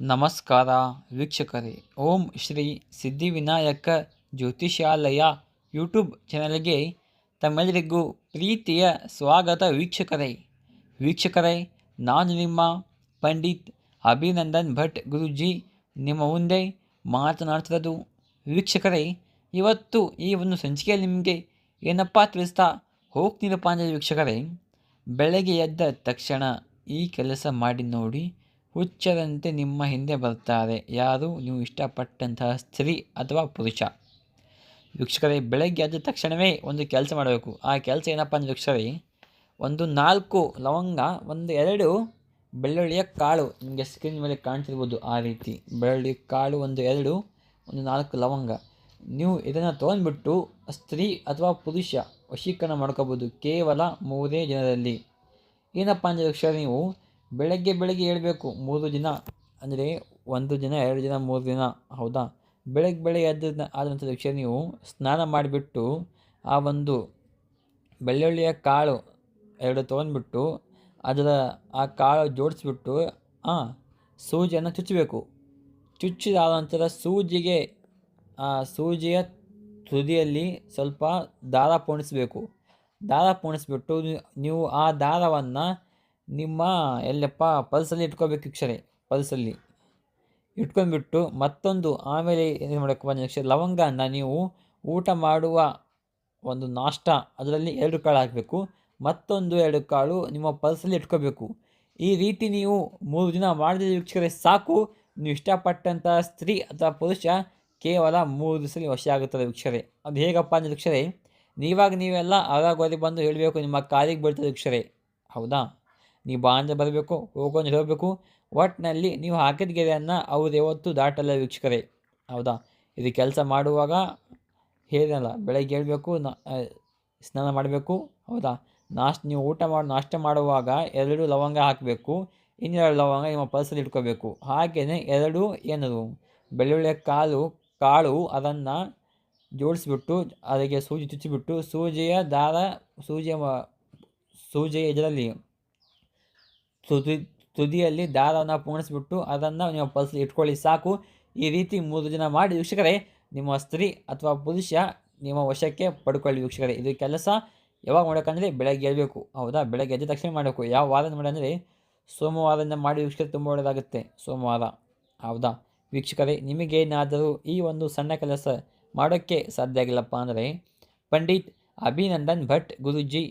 ನಮಸ್ಕಾರ ವೀಕ್ಷಕರೇ. ಓಂ ಶ್ರೀ ಸಿದ್ಧಿವಿನಾಯಕ ಜ್ಯೋತಿಷಾಲಯ ಯೂಟ್ಯೂಬ್ ಚಾನಲ್ಗೆ ತಮ್ಮೆಲ್ಲರಿಗೂ ಪ್ರೀತಿಯ ಸ್ವಾಗತ ವೀಕ್ಷಕರೇ. ವೀಕ್ಷಕರೇ, ನಾನು ನಿಮ್ಮ ಪಂಡಿತ್ ಅಭಿನಂದನ್ ಭಟ್ ಗುರುಜಿ. ನಿಮ್ಮ ಮುಂದೆ ಮಾತನಾಡ್ತಿರೋದು ವೀಕ್ಷಕರೇ, ಇವತ್ತು ಈ ಒಂದು ಸಂಚಿಕೆಯಲ್ಲಿ ನಿಮಗೆ ಏನಪ್ಪ ತಿಳಿಸ್ತಾ ಹೋಗ್ತೀರಪ್ಪ ಅಂದರೆ ವೀಕ್ಷಕರೇ, ಬೆಳಗ್ಗೆ ಎದ್ದ ತಕ್ಷಣ ಈ ಕೆಲಸ ಮಾಡಿ ನೋಡಿ ಹುಚ್ಚರಂತೆ ನಿಮ್ಮ ಹಿಂದೆ ಬರ್ತಾರೆ ಯಾರು? ನೀವು ಇಷ್ಟಪಟ್ಟಂತಹ ಸ್ತ್ರೀ ಅಥವಾ ಪುರುಷ? ವೃಕ್ಷಕರೇ, ಬೆಳಗ್ಗೆ ಎದ್ದ ತಕ್ಷಣವೇ ಒಂದು ಕೆಲಸ ಮಾಡಬೇಕು. ಆ ಕೆಲಸ ಏನಪ್ಪ ಅಂದರೆ ವೀಕ್ಷಕರೇ, ಒಂದು ನಾಲ್ಕು ಲವಂಗ, ಒಂದು ಎರಡು ಬೆಳ್ಳುಳ್ಳಿಯ ಕಾಳು ನಿಮಗೆ ಸ್ಕ್ರೀನ್ ಮೇಲೆ ಕಾಣ್ತಿರ್ಬೋದು ಆ ರೀತಿ. ಬೆಳ್ಳುಳ್ಳಿ ಕಾಳು, ಒಂದು ಎರಡು, ಒಂದು ನಾಲ್ಕು ಲವಂಗ. ನೀವು ಇದನ್ನು ತೊಗೊಂಡ್ಬಿಟ್ಟು ಸ್ತ್ರೀ ಅಥವಾ ಪುರುಷ ವಶೀಕರಣ ಮಾಡ್ಕೋಬೋದು ಕೇವಲ ಮೂರೇ ಜನರಲ್ಲಿ. ಏನಪ್ಪ ಅಂದರೆ ವೃಕ್ಷ ನೀವು ಬೆಳಗ್ಗೆ ಬೆಳಗ್ಗೆ ಹೇಳಬೇಕು, ಮೂರು ದಿನ. ಅಂದರೆ ಒಂದು ದಿನ, ಎರಡು ದಿನ, ಮೂರು ದಿನ. ಹೌದಾ? ಬೆಳಗ್ಗೆ ಬೆಳಗ್ಗೆ ಎದ್ದ ಆದ ನಂತರ ನೀವು ಸ್ನಾನ ಮಾಡಿಬಿಟ್ಟು ಆ ಒಂದು ಬೆಳ್ಳುಳ್ಳಿಯ ಕಾಳು ಎರಡು ತೊಗೊಂಡ್ಬಿಟ್ಟು ಅದರ ಆ ಕಾಳು ಜೋಡಿಸ್ಬಿಟ್ಟು, ಆ, ಸೂಜಿಯನ್ನು ಚುಚ್ಚಬೇಕು ಚುಚ್ಚಿದಾದ ನಂತರ ಸೂಜಿಗೆ, ಆ, ಸೂಜಿಯ ತುದಿಯಲ್ಲಿ ಸ್ವಲ್ಪ ದಾರ ಪೋಣಿಸಬೇಕು. ದಾರ ಪೋಣಿಸ್ಬಿಟ್ಟು ನೀವು ಆ ದಾರವನ್ನು ನಿಮ್ಮ ಎಲ್ಲಪ್ಪ, ಪಲ್ಸಲ್ಲಿ ಇಟ್ಕೋಬೇಕು ವೀಕ್ಷರೆ ಪಲ್ಸಲ್ಲಿ. ಇಟ್ಕೊಂಡ್ಬಿಟ್ಟು ಮತ್ತೊಂದು ಆಮೇಲೆ ಏನು ಮಾಡಬೇಕು ನೆಕ್ಸ್ಟ್ ಲವಂಗನ ನೀವು ಊಟ ಮಾಡುವ ಒಂದು ನಾಷ್ಟ, ಅದರಲ್ಲಿ ಎರಡು ಕಾಳು ಹಾಕಬೇಕು. ಮತ್ತೊಂದು ಎರಡು ಕಾಳು ನಿಮ್ಮ ಪಲ್ಸಲ್ಲಿ ಇಟ್ಕೋಬೇಕು. ಈ ರೀತಿ ನೀವು ಮೂರು ದಿನ ಮಾಡಿದ ವೀಕ್ಷಕರೇ ಸಾಕು. ನೀವು ಇಷ್ಟಪಟ್ಟಂಥ ಸ್ತ್ರೀ ಅಥವಾ ಪುರುಷ ಕೇವಲ ಮೂರು ದಿವಸದಲ್ಲಿ ವಶ ಆಗುತ್ತದೆ ವೀಕ್ಷರೇ ಅದು ಹೇಗಪ್ಪ ಅಂದರೆ ವೀಕ್ಷರೇ ನೀವಾಗ ನೀವೆಲ್ಲ ಆರಾಗೋದಿ ಬಂದು ಹೇಳಬೇಕು, ನಿಮ್ಮ ಕಾಲಿಗೆ ಬೀಳ್ತದೆ ವೀಕ್ಷರೇ ಹೌದಾ? ನೀವು ಬಾ ಅಂದರೆ ಬರಬೇಕು, ಹೋಗೋ ಅಂದರೆ ಹೋಗಬೇಕು. ಒಟ್ಟಿನಲ್ಲಿ ನೀವು ಹಾಕಿದ ಗೆರೆಯನ್ನು ಅವ್ರು ಯಾವತ್ತೂ ದಾಟಲ್ಲ ವೀಕ್ಷಕರೇ. ಹೌದಾ? ಇದು ಕೆಲಸ ಮಾಡುವಾಗ ಹೇಳಲ್ಲ, ಬೆಳಗ್ಗೆ ಹೇಳಬೇಕು ಸ್ನಾನ ಮಾಡಬೇಕು, ಹೌದಾ? ನಾಷ್ಟ ನೀವು ಊಟ ಮಾಡಿ, ನಾಷ್ಟ ಮಾಡುವಾಗ ಎರಡು ಲವಂಗ ಹಾಕಬೇಕು, ಇನ್ನೆರಡು ಲವಂಗ ನಿಮ್ಮ ಪರ್ಸಲ್ಲಿ ಇಟ್ಕೋಬೇಕು. ಹಾಗೆಯೇ ಎರಡು ಏನದು ಬೆಳ್ಳುಳ್ಳಿ ಕಾಲು ಕಾಳು, ಅದನ್ನು ಜೋಡಿಸ್ಬಿಟ್ಟು, ಅದಕ್ಕೆ ಸೂಜಿ ಚುಚ್ಚಿಬಿಟ್ಟು, ಸೂಜಿಯ ದಾರ, ಸೂಜಿಯ ಸೂಜಿಯ ಇದರಲ್ಲಿ ತುದಿ, ತುದಿಯಲ್ಲಿ ದಾರವನ್ನು ಪೂರ್ಣಿಸ್ಬಿಟ್ಟು ಅದನ್ನು ನಿಮ್ಮ ಪಲ್ಸ್ ಇಟ್ಕೊಳ್ಳಿ, ಸಾಕು. ಈ ರೀತಿ ಮೂರು ದಿನ ಮಾಡಿ ವೀಕ್ಷಕರೇ, ನಿಮ್ಮ ಸ್ತ್ರೀ ಅಥವಾ ಪುರುಷ ನಿಮ್ಮ ವಶಕ್ಕೆ ಪಡ್ಕೊಳ್ಳಿ ವೀಕ್ಷಕರೇ. ಇದು ಕೆಲಸ ಯಾವಾಗ ಮಾಡಬೇಕಂದ್ರೆ ಬೆಳಗ್ಗೆ ಎಳಬೇಕು. ಹೌದಾ? ಬೆಳಗ್ಗೆ ಎದ್ದ ತಕ್ಷಣ ಮಾಡಬೇಕು. ಯಾವ ವಾರ ಮಾಡಿ ಸೋಮವಾರದಿಂದ ಮಾಡಿ ವೀಕ್ಷಕರೇ ತುಂಬ ಒಳ್ಳೆಯದಾಗುತ್ತೆ. ಸೋಮವಾರ. ಹೌದಾ? ವೀಕ್ಷಕರೇ ನಿಮಗೇನಾದರೂ ಈ ಒಂದು ಸಣ್ಣ ಕೆಲಸ ಮಾಡೋಕ್ಕೆ ಸಾಧ್ಯ ಆಗಿಲ್ಲಪ್ಪ ಅಂದರೆ ಪಂಡಿತ್ ಅಭಿನಂದನ್ ಭಟ್ ಗುರುಜಿ,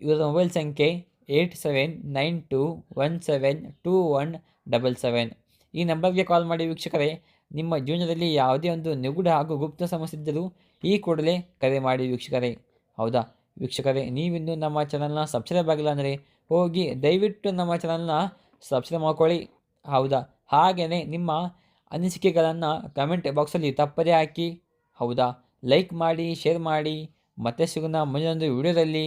ಇವರ ಮೊಬೈಲ್ ಸಂಖ್ಯೆ eight seven nine two one seven two one double seven. ಈ ನಂಬರ್ಗೆ ಕಾಲ್ ಮಾಡಿ ವೀಕ್ಷಕರೇ, ನಿಮ್ಮ ಜೀವನದಲ್ಲಿ ಯಾವುದೇ ಒಂದು ನಿಗೂಢ ಹಾಗೂ ಗುಪ್ತ ಸಮಸ್ಯೆ ಇದ್ದರೂ ಈ ಕೂಡಲೇ ಕರೆ ಮಾಡಿ ವೀಕ್ಷಕರೇ. ಹೌದಾ? ವೀಕ್ಷಕರೇ, ನೀವಿನ್ನೂ ನಮ್ಮ ಚಾನಲ್ನ ಸಬ್ಸ್ಕ್ರೈಬ್ ಆಗಿಲ್ಲ ಅಂದರೆ ಹೋಗಿ ದಯವಿಟ್ಟು ನಮ್ಮ ಚಾನಲ್ನ ಸಬ್ಸ್ಕ್ರೈಬ್ ಮಾಡ್ಕೊಳ್ಳಿ. ಹೌದಾ? ಹಾಗೆಯೇ ನಿಮ್ಮ ಅನಿಸಿಕೆಗಳನ್ನು ಕಮೆಂಟ್ ಬಾಕ್ಸಲ್ಲಿ ತಪ್ಪದೇ ಹಾಕಿ. ಹೌದಾ? ಲೈಕ್ ಮಾಡಿ, ಶೇರ್ ಮಾಡಿ. ಮತ್ತೆ ಸಿಗೋಣ ಮುಂದಿನೊಂದು ವಿಡಿಯೋದಲ್ಲಿ.